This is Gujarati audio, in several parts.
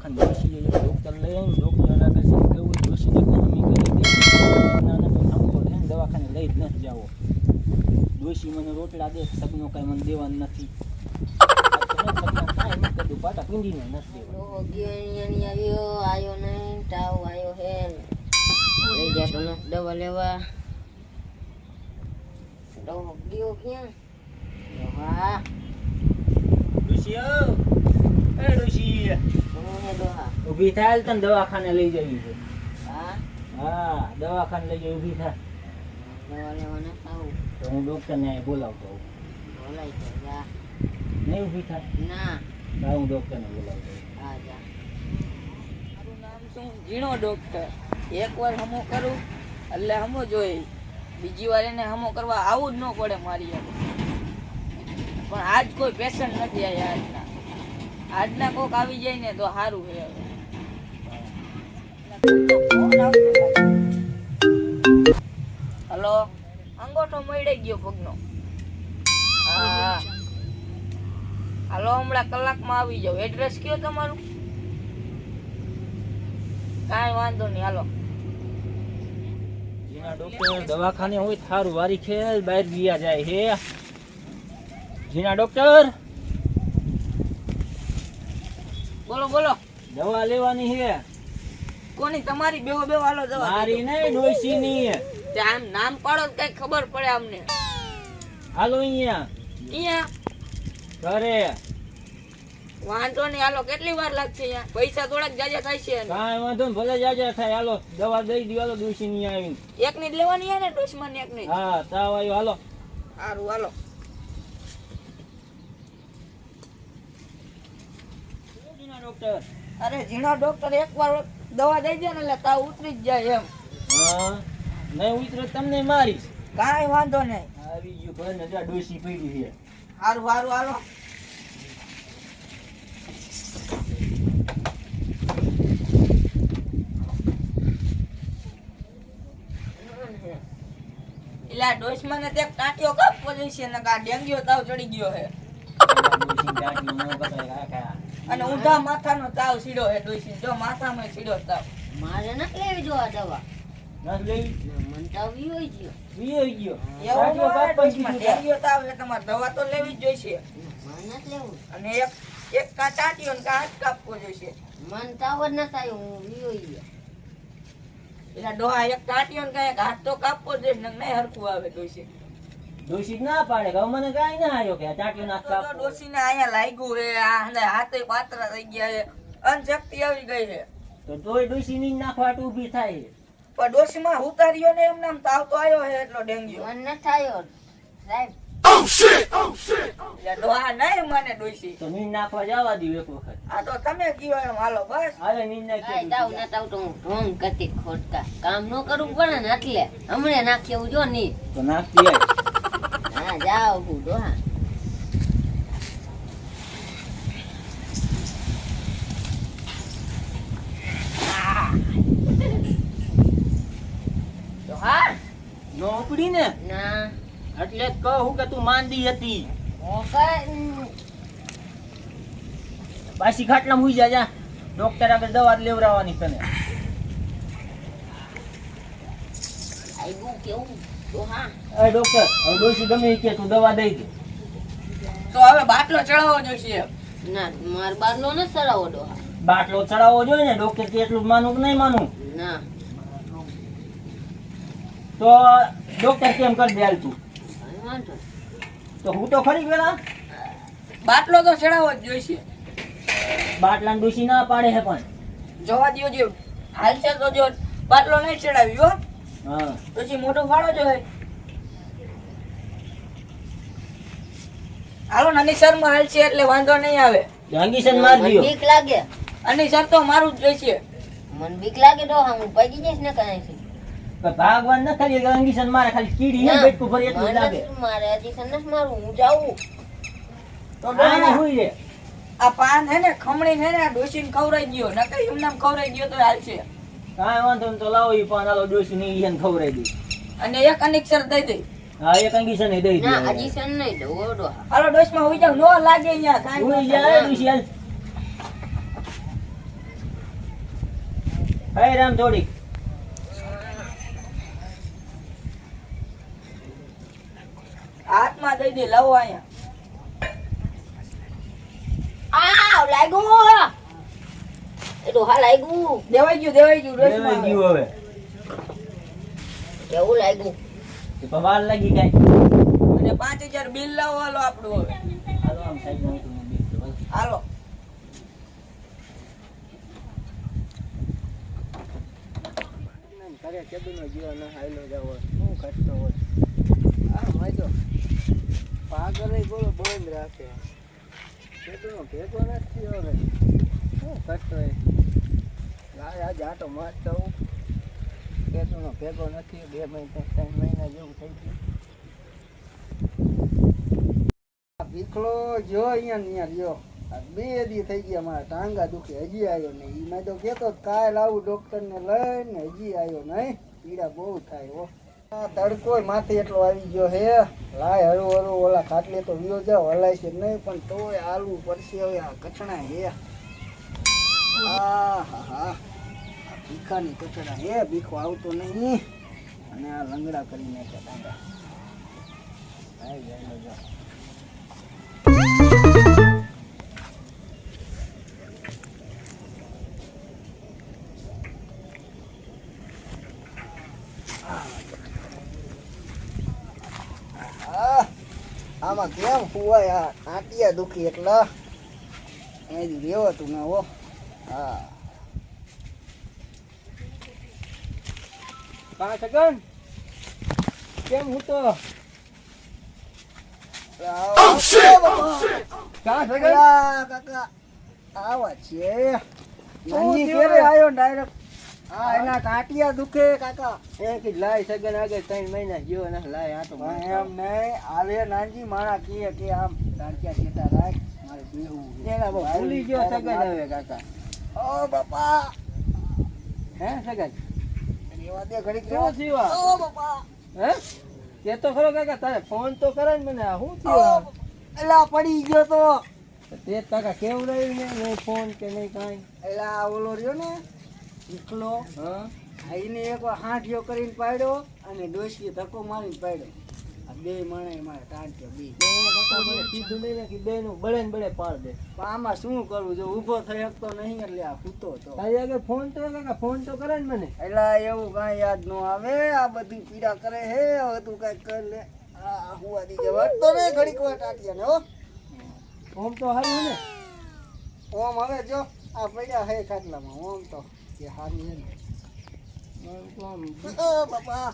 દવાખાને ડોશી ડોક્ટર લઈ આવીને ડોક્ટર આગળ છે કેવું ડોશી ને હમી કરી દે ના ના તો આમ તો છે ને દવાખાને લઈ જ નથી જાવો ડોશી મને રોટલા દે સગનો કાંઈ મને દેવાનું નથી. પાટા પીંડીને નથી દેવાનું. આવ્યો નહીં તાવ આયો હે લઈ જાતો ને દવા લેવા. ઓ એ ડોશી હું. હે ડોહા ઊભી થાય તને દવાખાને લઈ જવી છે. હા? હા દવાખાને લઈ જઈ ઊભી થાય. ન તો હું ડોક્ટરને બોલાવતો હોઉં. નહીં ઊભી થાય? ના. હા હું ડોક્ટરને બોલાવતો હા જા. મારું નામ શું ઝીણો ડોક્ટર. એક વાર હમો કરું એટલે હમો જોઈ. બીજી વાર એને હમો કરવા આવું જ ન પડે મારી પણ આજ કોઈ પેશન્ટ નથી આવ્યા આજના. આજના કોક આવી જાય ને તો સારું હે. હલો? અંગોઠો મળી ગયો પગનો હાલો, હમણાં કલાકમાં આવી જાવ એડ્રેસ કયો તમારું? કાંઈ વાંધો નહીં, હાલો. ડોક્ટર દવાખાને હોય થારું વારી ખેલ, બહાર ગયા જાય હે. જીના ડોક્ટર બોલો બોલો. દવા લેવાની હે કોની? તમારી બેવો બેવો હાલો દવા મારી નહીં ડોશીની તે આમ નામ પાડો તો કઈ ખબર પડે અમને. હાલો અહીંયા. અહીંયા? ઘરે. વાંધો નહીં હાલો કેટલી વાર લાગશે અહીંયા? પૈસા થોડાક જાજા થાય છે. કાંઈ વાંધો ને ભલે જાજા થાય હાલો દવા દઈ દો હાલો ડોશીની આવીને. એકની જ લેવાની હે ને ડોશમાં ને એકની જ. હા તાવ આવ્યો હાલો. સારું હાલો જીના ડોક્ટર. અરે ઝીણો ડોક્ટર એક વાર દવા દઈ દે ને એટલે તાવ ઉતરી જ જાય એમ. હા નહીં ઉતરે તમને મારીશ. કાંઈ વાંધો નહીં. આવી ગયું ઘર નજા ડોસી પડી છે. સારું સારું હાલો એટલે ડોશમાં ને ને ડેન્ગ્યુ તાવ ચડી ગયો છે. અને ઊંધા માથાનો તાવ સીડો છે. ડોશી જો માથામાં સીડો તાવ. મારે ન લેવી જો આ દવા. તા. દવા લેવી જ જોઈશે. અને એક એક કા ટાંટિયો ને કા હાથ કાપવો જોઈશે. મન તાવ જ હું ઈ ગયો. એટલે ડોહા એક ટાંટિયો ને કાંઈક હાથ તો કાપવો જોઈએ જોઈશે નહીં હરખું આવે ડોશી ડોશી ના પાડે કે મને કઈ ના આવ્યો કે આ ચાટ્યો ના તો કાપો. ડોશીને અહીંયા લાગ્યું હે આ અંદર હાથે પાત્ર થઈ ગયા છે. અનશક્તિ આવી ગઈ હે તો તોય ડોશી ની નાખવાટ ઊભી થાય. પણ ડોશીમાં ઉતાર્યો ને એમ નામ તાવ તો આવ્યો હે એટલો ડેન્ગ્યુ. મન ન થાયો. સાહેબ. એટલે ડોહા નહીં મને ડોશી. તો નીંદ નાખવા જવા દઉં એક વખત. આ તો તમે કયો એમ હાલો બસ. હાલે નીંદ નાખી તાવ નથી તો હું ઢોંગ કરતી ખોટકા. કામ ન કરવું પડે ને એટલે. હમણે નાખી એવું જો નહીં તો નાખતી નો ને ના. એટલે કહું કે તું માંદી હતી. પાછી ખાટલા મુઈ જા જા. ડોક્ટર આગળ દવા જ લેવડાવવાની તને. આવ્યું કેવું? એ ડોક્ટર હવે ડોશી ગમે કે તું દવા દઈ દે. તો હવે બાટલો ચડાવવો જોઈશે ના માર બારલો ન સરાવો ડોહા. બાટલો ચડાવવો જોઈએ ને ડોક્ટર કે એટલું માનું કે નહીં માનું? ના. તો ડોક્ટર કેમ કરી દે હાલ તું. તો હું તો ખરી પેલા બાટલો તો ચડાવવો જ જોઈશે. બાટલા ડોશી ના પાડે હે પણ. જોવા દ્યો જો હાલશે તો જો બાટલો નહીં ચડાવ્યો હા. પછી મોટો ફાળો જો હે હાલો નાની હાલ છે એટલે વાંધો નહીં આવે. માર મને બીક લાગે. અને સર તો મારું જ જોઈશે મન બીક લાગે ડોહા હું પગી જઈશ ને કઈ ભાગવાન ન ખાલી અંગીશન મારે ખાલી કીડી હે બેટકું ભરી એટલું લાગે. મારે હજી સનસ મારું હું જાઉં. તો આને હુઈ રે. આ પાન હે ને ખમણી હે ને આ ડોશીને ખવડાઈ ગયો નકર એમનામ ખવડાઈ ગયો તો હાલશે કાંઈ વાંધો તો લાવો એ પણ હાલો ડોસી ની ઈયન ખવડાવી દઈ અને એક અનિક્ષર દઈ દઈ હા એક અંગીશન દઈ દે. ના હજી સન નહીં ડોહા હાલો ડોશમાં હોઈ જાવ નો લાગે અહીંયા કાંઈ હોઈ જાય ડોસી હાલ. હે રામ થોડી. હાથમાં દઈ દે લાવો અહીંયા. આવ લાગ્યું એ તો હા લાગ્યું દેવાઈ ગયું દેવાઈ ગયું દેવાઈ ગયું હવે. કેવું લાગ્યું. પવાર લાગી કાંઈ. અને પાંચ હજાર બિલ લાવો હાલો આપણું હવે. હાલો આમ બેસજો, હાલો. હાલો કેદુનો જીવો ન હાયલો જાવો શું કરતો હોય? આ માજો પાગલ બોલો બંધ રાખે. કેદુનો ભેગો નથી હવે. શું કરતો હોય લાય, આજે આટો મારતો ભેગો નથી, બે મહિના, ત્રણ મહિના જેવું થઈ ગયું. ભીખલો જો અહીંયા અહીંયા રહ્યો. બે દી થઈ ગયા મારા ટાંગા દુખે, હજી આવ્યો નહીં. મેં તો કહેતો કાલ આવું ડોક્ટર ને લઈને હજી આવ્યો નહીં. પીડા બહુ થાય હો. તડકો માથે એટલો આવી ગયો હે. લાય હરું હરું ઓલા ખાટલે તો વિયો જાવ હલાય છે નહીં, પણ તોય હાલવું પડશે હવે આ કચણા હે. ભીખાની કચડા હે, ભીખો આવતો નહીં. અને આ લંગડા કરી નાખ્યા ટાંગા. આમાં કેમ હુવાય આ આંટિયા દુખી એટલા. એથી રેવાતું ના હો. હા. કા સગન કેમ હું તો? કા સગન કાકા આવા છે. નાની કેરે આયો ડાયરેક્ટ હા એના કાટિયા દુખે કાકા. એક જ લાય સગન આગળ ત્રણ મહિના જીવો ને લાય આ તો એમ નહીં આવે નાનજી મારા કીએ કે આમ કાંટિયા ચેતા રાખ મારે બેહવું એના ભૂલી ગયો સગન હવે કાકા. ઓ બાપા. હે સગાઈ એવા દે ઘડી કેવો રેવા. ઓ બાપા. હે? કે તો ખરો કાકા તારે ફોન તો કરે ને મને આ શું થયો એલા પડી ગયો તો. તે કાકા કેવું રહ્યું ને નહીં ફોન કે નહીં કાંઈ? એલા ઓલો રહ્યો ને એકલો હા. આઈને એક હાંઠિયો કરીને પાડ્યો અને ડોશીએ ધક્કો મારીને પાડ્યો. બે માણે મારે ટાંટ્યો બે. તો કીધું નહીં ને કે બેનું બળે ને બળે પાડ દે. પણ આમાં શું કરવું? જો ઊભો થઈ શકતો નહીં એટલે આ સૂતો તો. તારી આગળ ફોન તો કાકા ફોન તો કરે ને મને. એલા એવું કાંઈ યાદ ન આવે? આ બધી પીડા કરે હે? હવે તું કાંઈક કર લે. આ હુવા ઘડીક વાર ટાંટિયાને હો. ફોન તો હારું ને? ઓમ હવે જો આ પડ્યા હે ખાટલામાં. ઓમ તો કે હારી હે ને. તો બાપા.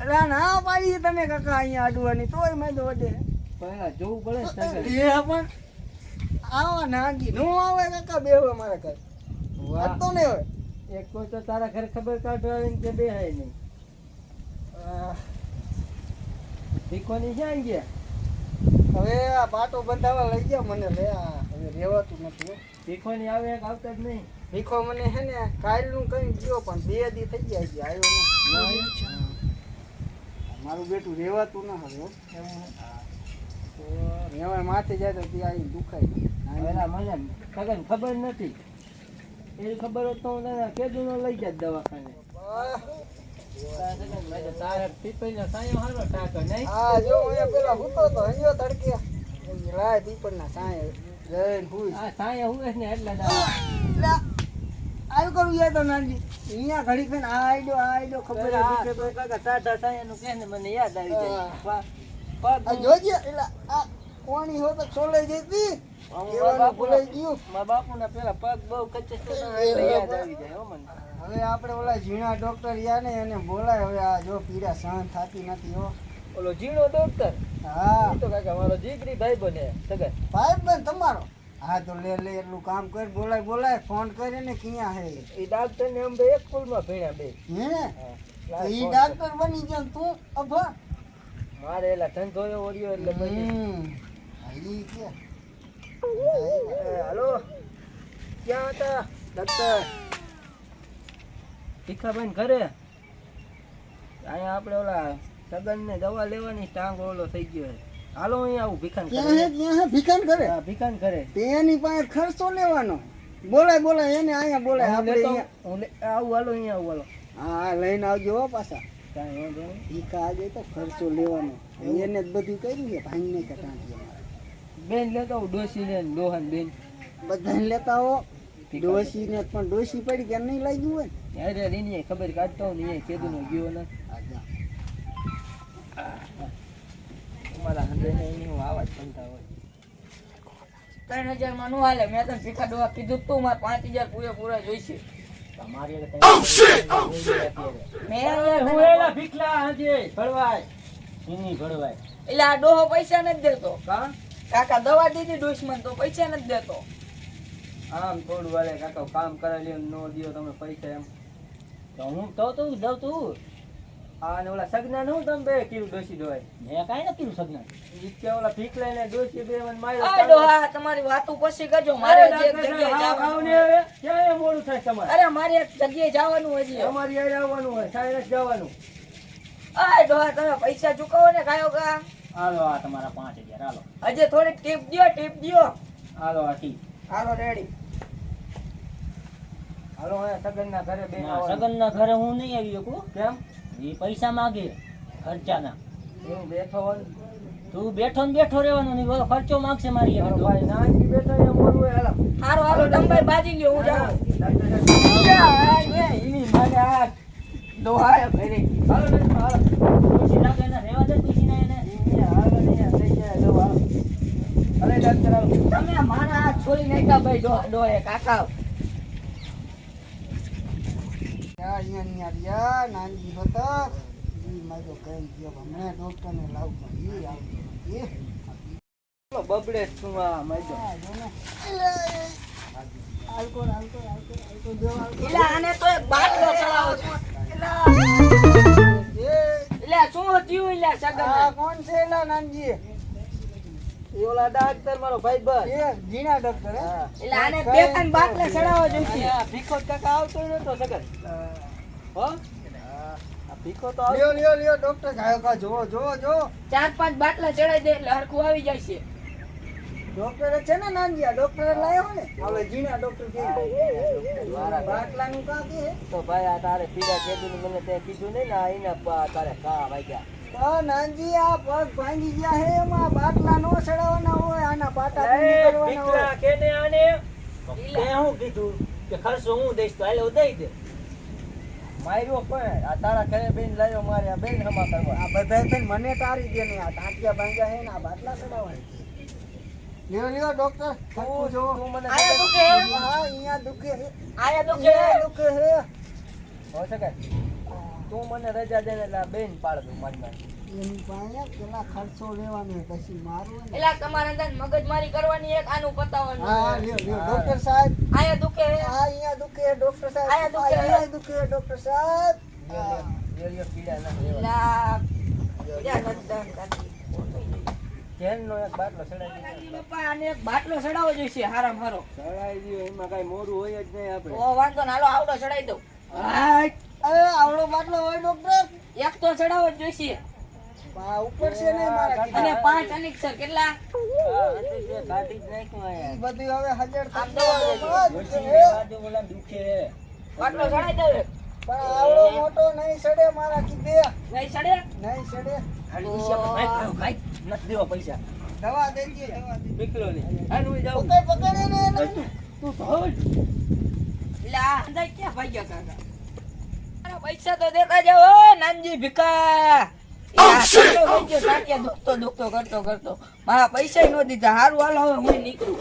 અલા ના પાડી તમે કાકા અહીંયા અડવાની તોય મેં પહેલા જોવું પડે એ પણ આવા નાગી. નો આવે કાકા બેહવે મારા ઘર. વાહ. હતો ને હવે એક કોઈ તો તારા ઘરે ખબર કાઢવા કે બે હાય નહીં. ભીખોની ક્યાં ગયા હવે આ પાટો બંધાવા લઈ ગયા મને લે આ. હવે રેવાતું નથી. ભીખોની આવે એક આવતા જ નહીં? ભીખો મને હે ને કાલનું કઈ ગયો પણ બે દી થઈ ગયા છે આવ્યો મારું બેટું રહેવાતું ના હવે હો. તો માથે જાય તો ત્યાં આવીને દુખાય. મને સગન ખબર નથી. એ ખબર હોત તો હું તને કેદું નો લઈ જાય દવાખાને. તારા તારા પીપળીનો સાયો હારો ટાંકો નહીં આ જો અહીંયા પેલા સૂતો તો હંજો તડક્યા લાય પીપળના સાંયે. જઈને હુઈ. આ સાયો હું ને એટલે દાવા કરું યાર તો નાનજી. અહીંયા ઘડી ખણ આ આઈડો આ આઈડો ખબર આ તો કાકા ટાટા સાયાનું કહે ને મને યાદ આવી જાય. જોજે એટલે આ કોણી હો તો છોલે જતી આવી હવે આપણે ઓલા ઝીણા ડોક્ટર યા ને એને બોલાય હવે આ જો પીડા સહન થતી નથી હો. ઓલો ઝીણો ડોક્ટર હા. તો કાકા મારો જીગરી ભાઈ બને સગન ભાઈ બન તમારો. હા તો લે લે એટલું કામ કર બોલાય બોલાય ફોન કરે ને ક્યાં હે? એ ડાક્ટર ને અમે બે એક સ્કૂલમાં ભણ્યા બે. હે? ઈ ડાક્ટર બની જાય તું અભા? મારે એલા ધંધો એવો રહ્યો એટલે પછી કે. એ, હાલો. ક્યાં હતા? ડોક્ટર. ભીખાભાઈ ઘરે? અહીંયા આપણે ઓલા સગન ને દવા લેવાની ટાંગ ઓલો થઈ ગયો છે. હાલો અહીંયા આવું ભીખાન ત્યાં હે ત્યાં હે ભીખાન કરે. હા ભીખાન કરે. તેની પાસે ખર્ચો લેવાનો. બોલાય બોલાય એને અહીંયા બોલાય. હું આપણે અહીંયા હું આવું હાલો અહીંયા આવું હાલો. હા હા, લઈને આવજો હો પાછા. કાંઈ વાંધો નહીં. ઈ કાજે તો ખર્ચો લેવાનો. એને જ બધું કર્યું છે ભાઈને કટાંટી બેન લેતા આવું ડોસીને ને દોહન બેન. બધાને લેતા હો ડોસી ને પણ ડોસી પડી કે નહીં લાગ્યું હોય અરે એની ખબર કાઢતો હું ને કીધું નો ગયો ને આ જા. તમારા હંડે ને એની હું આવાજ બનતા હોય. ત્રણ હજારમાં નો હાલે મેં તને ભીખા ડોહા કીધું તું મારે પાંચ હજાર પૂરેપૂરા જોઈશે. તમારી મેં યાર હું તને- એલા ભીખલા હાજે ભળવાય. એની ભળવાય. એટલે આ ડોહો પૈસા નથી દેતો. કા? કાકા દવા દીધી દુશ્મન તો પૈસા નથી દેતો. આમ થોડું વાલે કાકા કામ કરાવી નો દિયો તમે પૈસા એમ. તો હું તો તું દઉં તું. આ ને ઓલા સગના નું તમે બે કિલો દોશી દોય મેં કાઈ ન કિલો સગના ઈકે ઓલા ભીખ લઈને દોશી બે મન માર્યો આ ડોહા તમારી વાતો પછી કરજો. મારે જે જગ્યાએ જવાનું હવે. ક્યાં એ મોડું થાય તમારે? અરે મારે એક જગ્યાએ જવાનું હજી અમારી યાર આવવાનું હોય સાયરસ જવાનું. આ ડોહા તમે પૈસા ચૂકવો ને કાયો કા હાલો આ તમારા પાંચ હજાર હાલો. અજે થોડીક ટીપ દ્યો ટીપ દ્યો. હાલો આ ટીપ. હાલો રેડી. હાલો સગન ના ઘરે બેન ના, ઘરે હું નહીં આવી શકું. કેમ? એ પૈસા માગે ખર્ચાના. હું બેઠો તું બેઠો ને બેઠો રહેવાનો નહીં બોલો ખર્ચો માગશે મારી ભાઈ નાનજી બેઠો હોય હાલો. હારો હાલો ડંબાઈ બાજી લ્યો હું જાઉં એની માને આ ડોહાએ ભરી. હાલો ને, હાલો. પછી લાગે રહેવા દે પછી ના એને. હાલો ને, થઈ જાય, જો હાલો. અરે ડાક્ટર તમે મારા હાથ છોડી નાખ્યા ભાઈ ડોહે કાકા નાનજી હતા ઈ કઈ ગયો હમણાં ડોક્ટરને લાવું પણ ઈ આવતો એ બબડે આ માજો. આલ્કોહોલ આલ્કોહોલ આલ્કોહોલ જો આલ્કોહોલ. આને તો એક બાટલો ચડાવો છો એ એલા શું થયું એલા આ સગન કોણ છે એલા નાનજી એ ઓલા ડાક્ટર મારો ભાઈ બસ. એ જીણા ડોક્ટર હે? આને બે ત્રણ બાટલા ચડાવો જોઈશે ભીખો કાકા આવતો નતો સગન હો. ભીખો તો લ્યો લ્યો લ્યો ડોક્ટર ગાયો જો જો જો ચાર પાંચ બાટલા ચડાઈ દે એટલે હરખું આવી જાય છે. ડોક્ટર છે ને નાનજી આ ડોક્ટર લાયો ને? હવે જીણા ડોક્ટર કે મારા બાટલાનું કા કે તો ભાઈ આ તારે પીડા કેદું મને તે કીધું નહીં ને આ એના પા તારે કા વાગ્યા. તો નાનજી આ પગ ભાંગી ગયા હે એમાં બાટલા નો ચડાવવાના હોય આના પાટા હોય. કેને આને? તે હું કીધું કે ખર્ચો હું દઈશ તો હાલે હું દઈ દે. માર્યો પણ આ તારા ઘરે બેન લાવ્યો મારે આ બેન હમા કરવા. આ બધા બેન મને તારી દે ને આ ટાંટિયા ભાંગ્યા હે ને આ બાટલા ચડાવવાના. લ્યો લ્યો ડોક્ટર તું જો. આયા દુખે હા? અહીંયા દુખે હે. આયા દુખે દુખે હે. હો શકે તું મને રજા દે એટલે આ બેન પાડ દઉં મારી પાસે. એની પાસે પેલા ખર્ચો લેવાનો પછી મારું એટલે તમારે અંદર મગજમારી કરવાની એક આનું પતાવવાનું હા લ્યો લ્યો ડોક્ટર સાહેબ. આયા દુખે. હા અહીંયા દુખે ડોક્ટર સાહેબ. અહીંયા દુખે. આ અહીંયા દુખે ડોક્ટર સાહેબ. લ્યો, પીડા ના લેવા. એક બાટલો ચડાવી દીધો. આને એક બાટલો ચડાવવો જોઈશે હારામ હારો. ચડાવી દીધો, એમાં કાઈ મોરું હોય જ નહીં આપણે. તો વાંધો ને હાલો આવડો ચડાવી દઉં. અરે આવડો બાટલો હોય ડોક્ટર. એક તો ચડાવો જ જોઈશે. ઉપર છે ને અને પાંચ અનિક્ષર કેટલા. બધું હવે હાજર દુખે. બાટલો ચડાવી દઉં પણ આવડો મોટો નહીં સડે મારા કીધે. નહીં ચડે? નહીં સડે નથી દેવા પૈસા. દવા દેજે. દવા પકડ પકડ. તું. એટલે આ ક્યાં ભાગ્યા કાકા પૈસા તો દેતા હો, નાનજી ભીખા. દુખતો દુખતો કરતો કરતો. મારા પૈસા નો દીધા હારું હાલ હવે હું નીકળું.